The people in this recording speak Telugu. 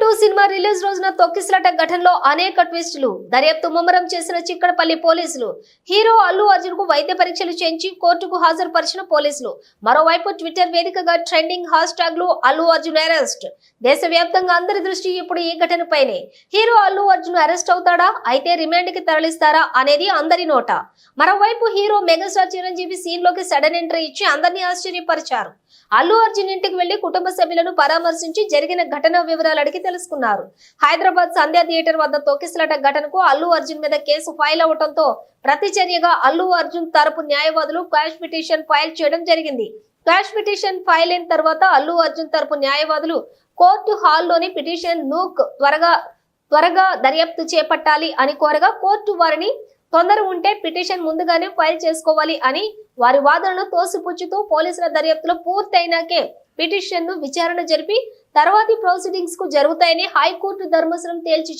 టూ సినిమా రిలీజ్ రోజున తొక్కిసలాట ఘటనలో అనేక ట్విస్టులు. దర్యాప్తు ముమ్మరం చేసిన చిక్కడపల్లి పోలీసులు హీరో అల్లు అర్జున్కు వైద్య పరీక్షలు చేయించి కోర్టుకు హాజరుపరిచిన పోలీసులు. మరోవైపు ట్విట్టర్ వేదికగా ట్రెండింగ్ హ్యాష్ ట్యాగ్లు అల్లు అర్జున్ అరెస్ట్. దేశవ్యాప్తంగా అందరి దృష్టి ఇప్పుడు ఈ ఘటనపైనే. హీరో అల్లు అర్జున్ అరెస్ట్ అవుతాడా? అయితే రిమాండ్కి తరలిస్తారా అనేది అందరి నోట. మరోవైపు హీరో మెగాస్టార్ చిరంజీవి సీన్లోకి సడన్ ఎంట్రీ ఇచ్చి అందరినీ ఆశ్చర్యపరిచారు. అల్లు అర్జున్ ఇంటికి వెళ్ళి కుటుంబ సభ్యులను పరామర్శించి జరిగిన ఘటన వివరాలు అడిగి తెలుసుకున్నారు. హైదరాబాద్ సంధ్యా థియేటర్ వద్ద తొక్కిసలాట ఘటనకు అల్లు అర్జున్ మీద కేసు ఫైల్ అవడంతో ప్రతిచర్యగా అల్లు అర్జున్ తరపు న్యాయవాదులు క్వాష్ పిటిషన్ ఫైల్ చేయడం జరిగింది. క్యాష్ పిటిషన్ ఫైల్ అయిన తర్వాత అల్లు అర్జున్ తరపు న్యాయవాదులు కోర్టు హాల్లోని పిటిషన్ నూక్ త్వరగా త్వరగా దర్యాప్తు చేపట్టాలి అని కోరగా కోర్టు వారిని తొందర ఉంటే పిటిషన్ ముందుగానే ఫైల్ చేసుకోవాలి అని వారి వాదనను తోసిపుచ్చుతూ పోలీసుల దర్యాప్తులో పూర్తయినాకే పిటిషన్ను విచారణ జరిపి తర్వాతి ప్రొసీడింగ్స్కు జరుగుతాయని హైకోర్టు ధర్మసరం తేల్చి